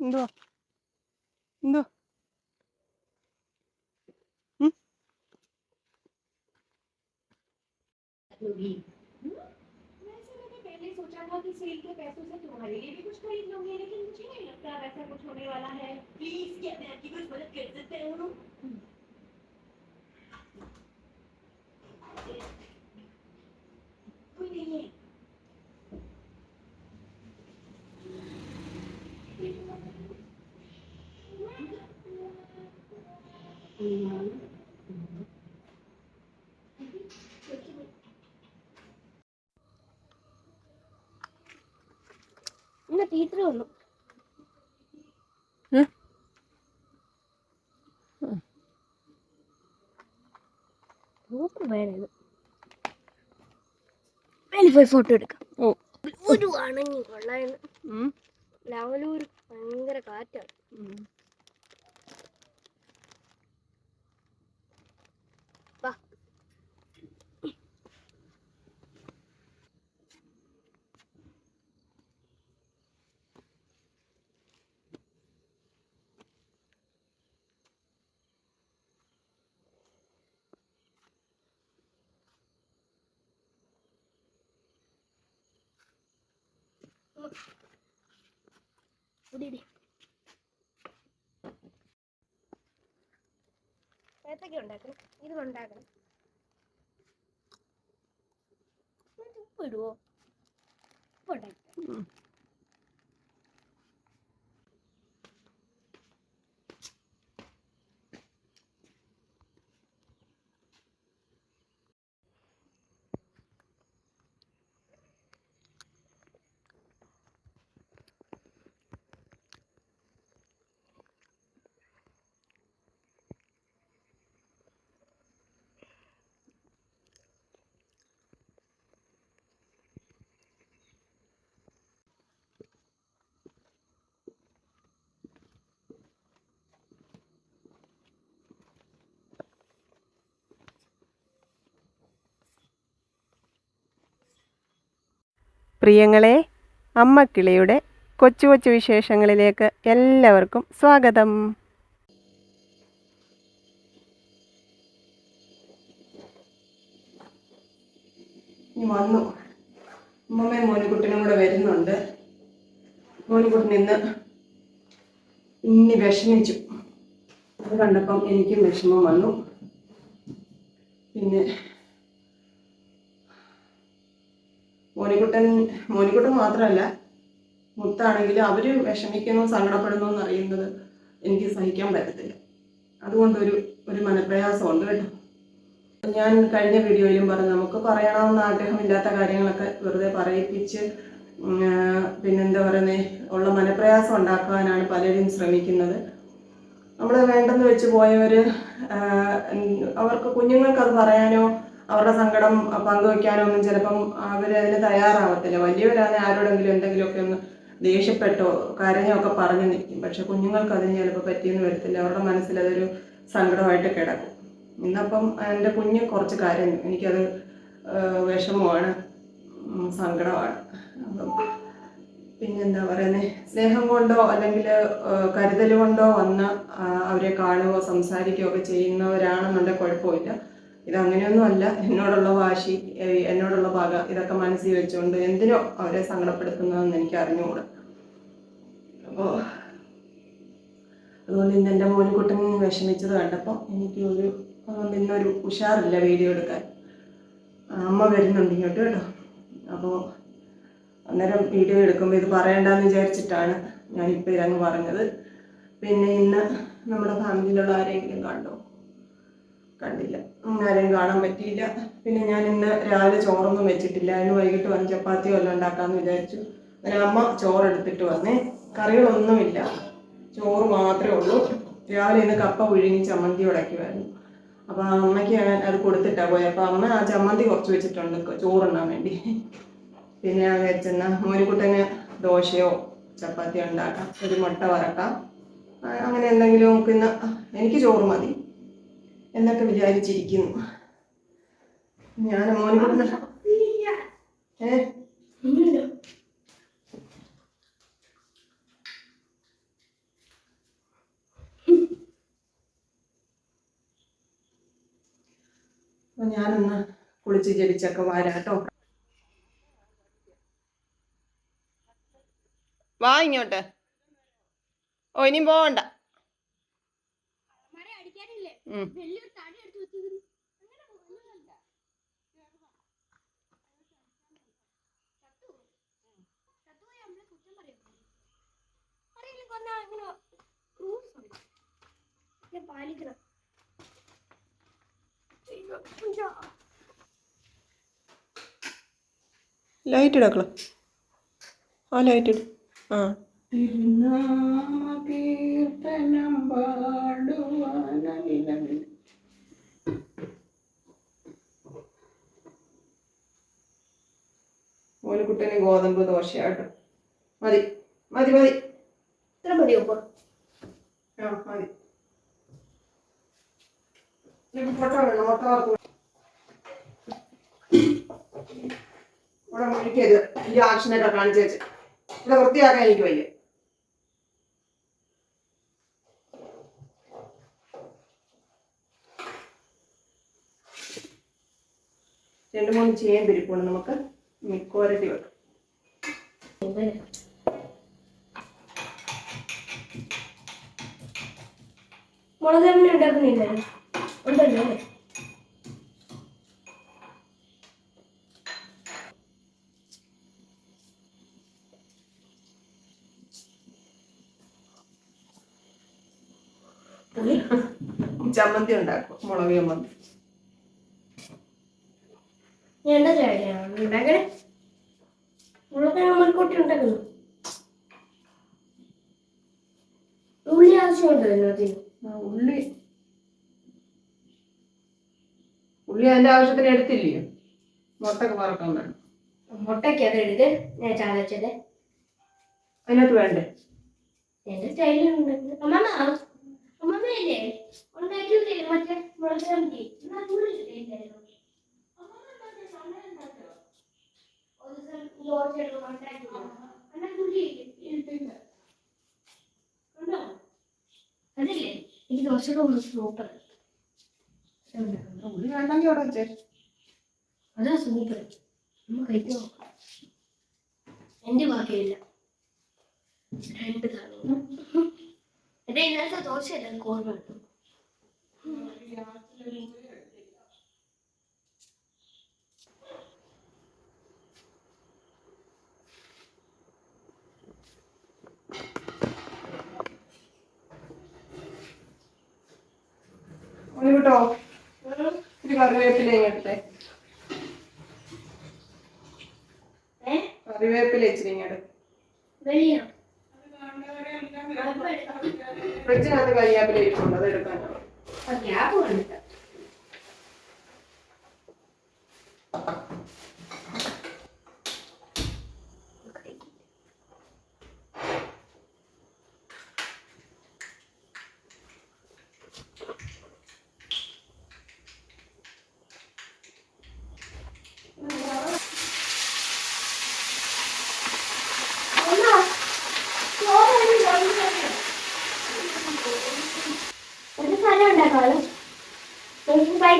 എന്തോ എന്തോ लोगी वैसे मैंने पहले सोचा था कि सेल के पैसों से तुम्हारे लिए भी कुछ खरीद लूंगी लेकिन मुझे नहीं लगता वैसा कुछ होने वाला है प्लीज क्या मैं आपकी कुछ मदद कर ടീച്ചർ വന്നു. പോയി ഫോട്ടോ എടുക്കാം. ഒരു അണങ്ങി കൊള്ളായിരുന്നു രാവിലെ ഒരു ഭയങ്കര കാറ്റാണ്. ഏത്തക്ക ഉണ്ടാക്കണം ഇത് ഉണ്ടാക്കണം. ഉപ്പ് ഇടുവോ? ഉപ്പ് പ്രിയങ്ങളെ അമ്മക്കിളിയുടെ കൊച്ചു കൊച്ചു വിശേഷങ്ങളിലേക്ക് എല്ലാവർക്കും സ്വാഗതം. വന്നു. അമ്മമ്മയും മോനിക്കുട്ടനും കൂടെ വരുന്നുണ്ട്. മോനിക്കുട്ടൻ ഇന്ന് ഇനി വിഷമിച്ചു. അത് കണ്ടപ്പം എനിക്കും വിഷമം വന്നു. പിന്നെ മോനിക്കുട്ടൻ മോനിക്കുട്ടൻ മാത്രമല്ല മുത്താണെങ്കിലും അവർ വിഷമിക്കുന്നു സങ്കടപ്പെടുന്നു എന്നറിയുന്നത് എനിക്ക് സഹിക്കാൻ പറ്റത്തില്ല. അതുകൊണ്ടൊരു ഒരു മനപ്രയാസമുണ്ട് കേട്ടോ. ഞാൻ കഴിഞ്ഞ വീഡിയോയിലും പറഞ്ഞു നമുക്ക് പറയണമെന്ന് ആഗ്രഹമില്ലാത്ത കാര്യങ്ങളൊക്കെ വെറുതെ പറയിപ്പിച്ച് പിന്നെന്താ പറയുന്നത് ഉള്ള മനപ്രയാസം ഉണ്ടാക്കാനാണ് പലരും ശ്രമിക്കുന്നത്. നമ്മൾ വേണ്ടെന്ന് വെച്ച് പോയവർ അവർക്ക് കുഞ്ഞുങ്ങൾക്ക് അത് പറയാനോ അവരുടെ സങ്കടം പങ്കുവെക്കാനോ ഒന്നും ചിലപ്പം അവരതിന് തയ്യാറാവത്തില്ല. വലിയവരാണ് ആരോടെങ്കിലും എന്തെങ്കിലുമൊക്കെ ഒന്ന് ദേഷ്യപ്പെട്ടോ കരഞ്ഞോ ഒക്കെ പറഞ്ഞു നിൽക്കും. പക്ഷെ കുഞ്ഞുങ്ങൾക്ക് അതിന് ചിലപ്പോൾ പറ്റിയെന്ന് വരത്തില്ല. അവരുടെ മനസ്സിൽ അതൊരു സങ്കടമായിട്ട് കിടക്കും. ഇന്നപ്പം എന്റെ കുഞ്ഞ് കുറച്ച് കരഞ്ഞു. എനിക്കത് വിഷമമാണ്. സങ്കടമാണ്. അപ്പം പിന്നെന്താ പറയുന്നത് സ്നേഹം കൊണ്ടോ അല്ലെങ്കിൽ കരുതൽ കൊണ്ടോ വന്ന് അവരെ കാണുകയോ സംസാരിക്കുകയോ ഒക്കെ ചെയ്യുന്നവരാണെന്നുണ്ടെങ്കിൽ കുഴപ്പമില്ല. ഇതങ്ങനെയൊന്നും അല്ല എന്നോടുള്ള വാശി എന്നോടുള്ള പക ഇതൊക്കെ മനസ്സിൽ വെച്ചുകൊണ്ട് എന്തിനോ അവരെ സങ്കടപ്പെടുത്തുന്നതെന്ന് എനിക്ക് അറിഞ്ഞുകൂടാ. അപ്പോൾ അതുകൊണ്ട് ഇന്ന് എന്റെ മോനിക്കുട്ടൻ വിഷമിച്ചത് കണ്ടപ്പോൾ എനിക്ക് ഒരു ഇന്നൊരു ഉഷാറില്ല വീഡിയോ എടുക്കാൻ. അമ്മ വരുന്നുണ്ട് ഇങ്ങോട്ട് കേട്ടോ. അപ്പോൾ അന്നേരം വീഡിയോ എടുക്കുമ്പോൾ ഇത് പറയണ്ടെന്ന് വിചാരിച്ചിട്ടാണ് ഞാനിപ്പോൾ ഇതങ്ങ് പറഞ്ഞത്. പിന്നെ ഇന്ന് നമ്മുടെ ഫാമിലിയിലുള്ള ആരെങ്കിലും കണ്ടോ? കണ്ടില്ല. ആരെയും കാണാൻ പറ്റിയില്ല. പിന്നെ ഞാൻ ഇന്ന് രാവിലെ ചോറൊന്നും വെച്ചിട്ടില്ല. അതിന് വൈകിട്ട് വന്ന് ചപ്പാത്തിയോ എല്ലാം ഉണ്ടാക്കാമെന്ന് വിചാരിച്ചു. അങ്ങനെ അമ്മ ചോറെടുത്തിട്ട് വന്നേ. കറികളൊന്നുമില്ല. ചോറ് മാത്രമേ ഉള്ളൂ. രാവിലെ ഇന്ന് കപ്പ പുഴുങ്ങി ചമ്മന്തി ഉടയ്ക്കുമായിരുന്നു അപ്പോൾ അമ്മയ്ക്ക് അത് കൊടുത്തിട്ടാ പോയത് അപ്പോൾ അമ്മ ആ ചമ്മന്തി കുറച്ച് വെച്ചിട്ടുണ്ട് ചോറുണ്ണാൻ വേണ്ടി. പിന്നെ ഞാൻ വിചാരിച്ചെന്ന മോരിക്കുട്ടന് ദോശയോ ചപ്പാത്തിയോ ഉണ്ടാക്കാം. ഒരു മുട്ട വറക്കാം. അങ്ങനെ എന്തെങ്കിലും നമുക്ക് ഇന്ന് എനിക്ക് ചോറ് മതി. എന്നൊക്കെ വിചാരിച്ചിരിക്കുന്നു. ഞാൻ മോന് ഏ? ഞാനൊന്ന് കുളിച്ച് ജപിച്ചൊക്കെ വാരാട്ടോ വാ ഇങ്ങോട്ട്. ഓ ഇനിയും പോവണ്ട. പാലിക്കണം. ലൈറ്റ് ഇടക്കള ആ ലൈറ്റ് ഇടും. ആ. കീർത്തനം പാടുവാനല്ല മോനുകുട്ടന് ഗോതമ്പ് ദോശയാട്ടോ മതി മതി മതി. ഇത്ര മതി ഒപ്പം ആ മതി. ഇവിടെ മുഴിക്കരുത് ഈ ആക്ഷനൊക്കെ കാണിച്ചു വെച്ച്. ഇവിടെ വൃത്തിയാക്കാൻ എനിക്ക് വയ്യ. രണ്ട് മൂന്ന് ചേമ്പ് പിരിപ്പുണ്ട് നമുക്ക് മിക്കോരട്ടി വെക്കാം. മുളക് തന്നെ ഉണ്ടാക്കുന്നില്ലേ? ഉണ്ടല്ലോ അല്ലേ? ചമ്മന്തി ഉണ്ടാക്കും. മുളക് ചമ്മന്തി. ഞാൻ എന്താ ചായയാണ് ഉണ്ടാക്കണേ. മുളക് നമ്മൾ കൂട്ടി ഉണ്ടാക്കുന്നു. ഉള്ളി ആവശ്യമുണ്ടോ ഇതിനകത്ത്? ഉള്ളി. ഉള്ളി അതിന്റെ ആവശ്യത്തിന് എടുത്തില്ലയോ മുട്ടക്ക് വറക്കാൻ വേണം മുട്ടയ്ക്ക് അത് എടുത്ത് ഞാൻ ചാലച്ചത് അതിനകത്ത് വേണ്ടേ? എന്റെ സ്റ്റൈലുണ്ട് അമ്മമ്മ അമ്മമ്മയില്ലേ ഉണ്ടാക്കിയില്ലേ മറ്റേ മുളക് ചമ്മന്തി എന്നാ ഉള്ളില്ലേ ഇല്ലായിരുന്നു? അമ്മമ്മ ഉണ്ടാക്കിയ സമയം ഉണ്ടാക്കിയോ? ഒരു ദോശ? അതില്ലേ? എനിക്ക് ദോശയുടെ സൂപ്പർ ഉള്ളി വേണ്ടെങ്കിൽ അവിടെ വെച്ചേ? അതാ സൂപ്പർ നമ്മ കഴിച്ചു? നോക്കാം എന്റെ ബാക്കിയില്ല. രണ്ട് കാണുന്നു എന്റെ ഇന്നലത്തെ ദോശയല്ല? കോർമ്മ ഉള്ളി കിട്ടോ. ഒരു കറിവേപ്പില ഇങ്ങെടുത്തെ ഏ? കറിവേപ്പില ഇച്ചിരി ഇങ്ങോട്ട്. ഫ്രിഡ്ജിനകത്ത് കരിയാപ്പില ഇരിപ്പുണ്ട് അത് എടുക്കാൻ ഗ്യാപ്പ് കണ്ടിട്ട് ഒരു സ്ഥലം ഉണ്ടാക്കാലോ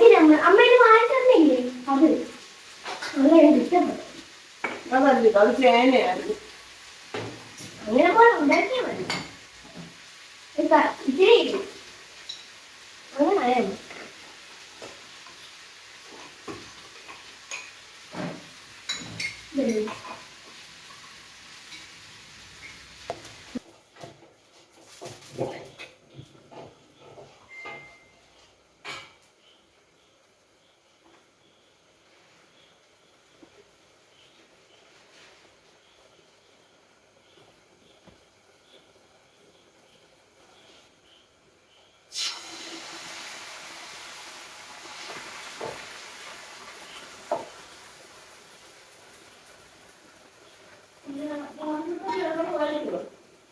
കഴിച്ചില്ല അമ്മ ഇത് വാങ്ങിച്ചില്ലേ അത് അത് എനിക്ക് ഇഷ്ടപ്പെട്ടു. അതല്ല അത് ചേനയായിരുന്നു അങ്ങനെ പോലെ ഉണ്ടാക്കിയാൽ മതി. ഇപ്പൊ അങ്ങനെ ആയാൽ മതി. ഉം.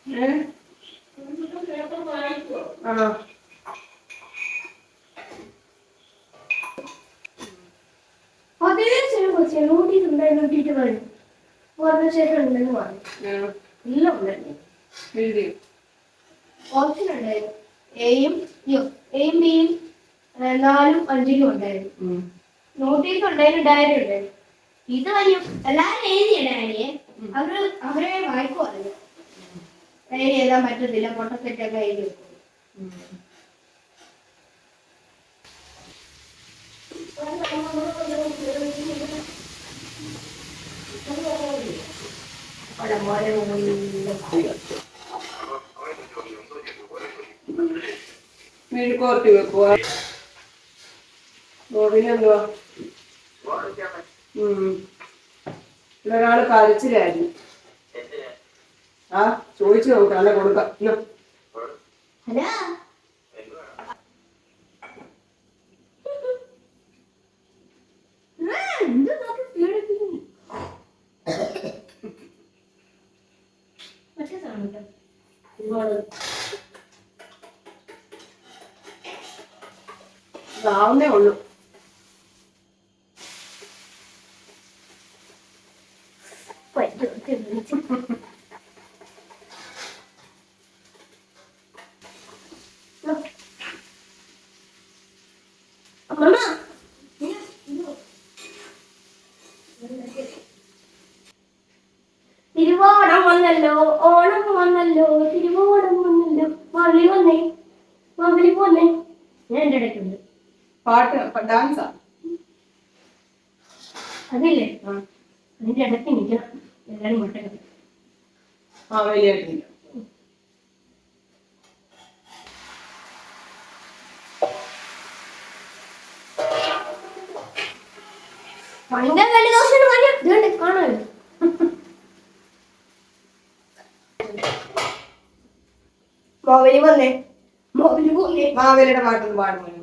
ഏ ആ അതേ സിനിമ ചെറുകൂട്ടി ഉണ്ടായിട്ട് പറഞ്ഞു പറഞ്ഞ ശേഷം ഉണ്ടെന്ന് പറഞ്ഞു. എല്ലാം ഉണ്ടായിരുന്നു ഓപ്ഷൻ ഉണ്ടായിരുന്നു എയും എയും ബിയും നാലും അഞ്ചിലും ഉണ്ടായിരുന്നു. നോട്ടീസ് ഉണ്ടായിരുന്നു ഡയറി ഉണ്ടായിരുന്നു. ഇത് വരും എല്ലാരും എഴുതിയ ഡയറിയെ? അവർ അവരെ വായിക്കും അറിയാം ഡയറി എഴുതാൻ പറ്റത്തില്ല പൊട്ടത്തെറ്റൊക്കെ എഴുതി വെക്കും. മോനെ മുകളിൽ മെഴുക്കോർത്തി വെക്കുക. ഇവിടെ ഒരാൾ കരച്ചിലായിരുന്നു ആ ചോദിച്ചു നോക്കാം അല്ലെ കൊടുക്കാം ഹലോ 가운데 올려 പാട്ട് ഡാൻസാ അതില്ലേ? ആ അതിന്റെ ഇടയ്ക്ക് നിൽക്കണം എല്ലാരും മുട്ട ആ വലിയായിട്ടില്ല പണ്ട് കളിദോഷം പറഞ്ഞു ഇതുകൊണ്ട് കാണാമല്ലോ. മോബിലി വന്നേ? മോബിലി പോന്നേ മാവേലിയുടെ പാട്ടൊന്ന് പാടുന്നുണ്ട്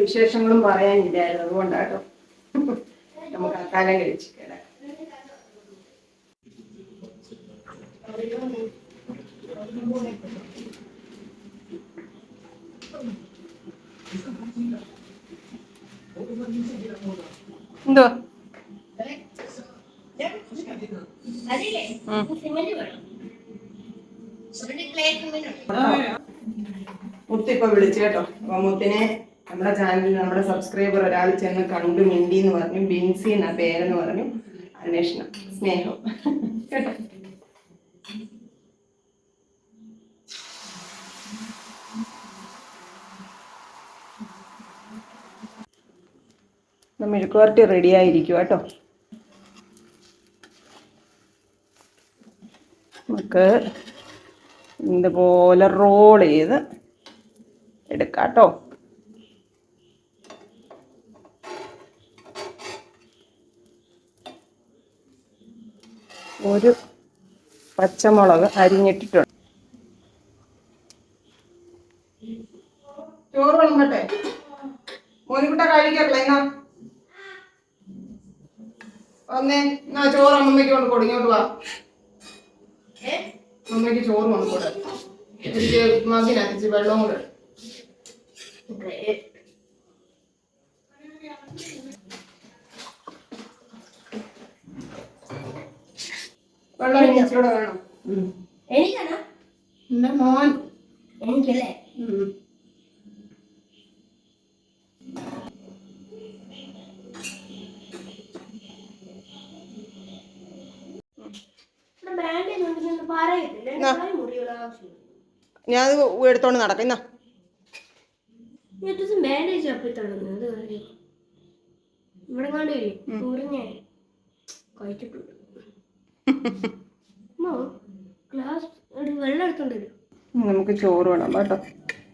വിശേഷങ്ങളും പറയാനില്ലായിരുന്നു. അതുകൊണ്ടാട്ടോ നമുക്ക് അക്കാലം കഴിച്ച് കിടക്കാം. അതില്ലേ ഉം. സിമന്റ് വേണം ഒരു ക്ലേ സിമന്റ് ഉണ്ട് മുത്ത് ഇപ്പൊ വിളിച്ചു കേട്ടോ. അപ്പൊ മുത്തിനെ നമ്മുടെ ചാനലിൽ നമ്മുടെ സബ്സ്ക്രൈബർ ഒരാൾ ചെന്ന് കണ്ടു മിണ്ടി എന്ന് പറഞ്ഞു. ബിൻസി എന്ന പേരെന്ന് പറഞ്ഞു. അന്വേഷണം. സ്നേഹം. കേട്ടോ? മെഴുക്കുവരട്ടി റെഡി ആയിരിക്കും കേട്ടോ. നമുക്ക് ഇതുപോലെ റോൾ ചെയ്ത് എടുക്കാം കേട്ടോ. ഒരു പച്ചമുളക് അരിഞ്ഞിട്ടിട്ടുണ്ട് ചോറ് വിളമ്പട്ടെ മോനിക്കുട്ട കഴിക്കട്ടെ എന്നാ വന്നേ എന്നാ ചോറ് അമ്മമ്മയ്ക്ക് കൊണ്ട് കൊടുങ്ങോട്ട് വാ അമ്മയ്ക്ക് ചോറ് കൊണ്ട് കൊടു എനിക്ക് മകിനകത്ത് വെള്ളവും കൂടെ വെള്ളം ഇനി വേണം. എനിക്കാണോ? മോൻ. എനിക്കല്ലേ ഉം. ഇവിടെ ബാൻഡേജ് ഉണ്ടെന്ന് പറയത്തില്ല എന്നാ? മുറിയുള്ള ആവശ്യമില്ല ഞാൻ അത് എടുത്തോണ്ട് നടക്കാം എന്നാ ഞാൻ ദിവസം ബാൻഡേജ് അപ്പി തള്ളുന്നു അത് കാര്യം ഇവിടെ കണ്ടില്ലേ മുറിഞ്ഞേ കഴിച്ചിട്ടുണ്ട് അമ്മോ, ഗ്ലാസ് ഒരു വെള്ളം എടുത്തോണ്ട് നടക്കുന്ന ഉം, നമുക്ക് ചോറ് വേണം കേട്ടോ.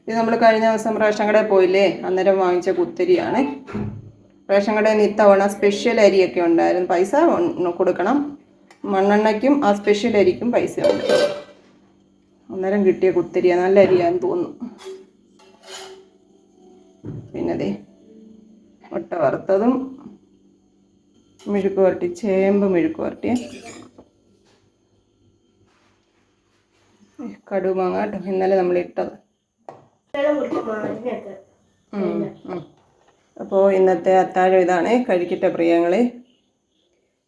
ഇത് നമ്മൾ കഴിഞ്ഞ ദിവസം റേഷൻ കടയിൽ പോയില്ലേ? അന്നേരം വാങ്ങിച്ച കുത്തരിയാണ്. റേഷൻ കടയിൽ നിന്ന് ഇത്തവണ സ്പെഷ്യൽ അരിയൊക്കെ ഉണ്ടായിരുന്നു. പൈസ കൊടുക്കണം. മണ്ണെണ്ണയ്ക്കും ആ സ്പെഷ്യൽ അരിക്കും പൈസ ഉണ്ട് അന്നേരം കിട്ടിയ കുത്തരിയാണ് നല്ല അരിയാന്ന് തോന്നുന്നു. പിന്നതേ മുട്ട വറുത്തതും മെഴുക്ക് വരട്ടി ചേമ്പ് മെഴുക്ക് വരട്ടിയേ. കടുമാങ്ങ കേട്ടോ ഇന്നലെ നമ്മൾ ഇട്ടത്. അപ്പോൾ ഇന്നത്തെ അത്താഴം ഇതാണ്. കഴിക്കട്ടെ പ്രിയങ്ങളെ.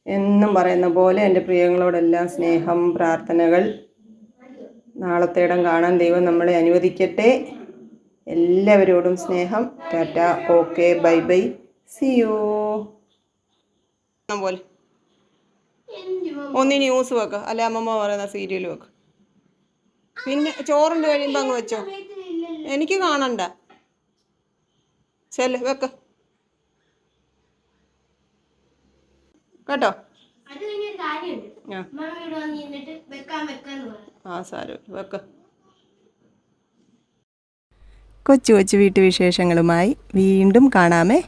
എന്നും പറയുന്ന പോലെ എന്റെ പ്രിയങ്ങളോടെല്ലാം സ്നേഹം പ്രാർത്ഥനകൾ നാളത്തേടം കാണാൻ ദൈവം നമ്മളെ അനുവദിക്കട്ടെ. എല്ലാവരോടും സ്നേഹം. Tata. Okay. Bye bye. See you പോലെ. ഒന്ന് ന്യൂസ് വെക്ക്. അല്ലെ അമ്മമ്മ പറയുന്ന സീരിയൽ വെക്ക്. പിന്നെ ചോറുണ്ട് കഴിയുമ്പോൾ അങ്ങ് വെച്ചോ. എനിക്ക് കാണണ്ട. ചെല്ല് വെക്ക്. കേട്ടോ? ആ. സാരം വെക്ക. കൊച്ചു കൊച്ചു വീട്ടുവിശേഷങ്ങളുമായി വീണ്ടും കാണാമേ.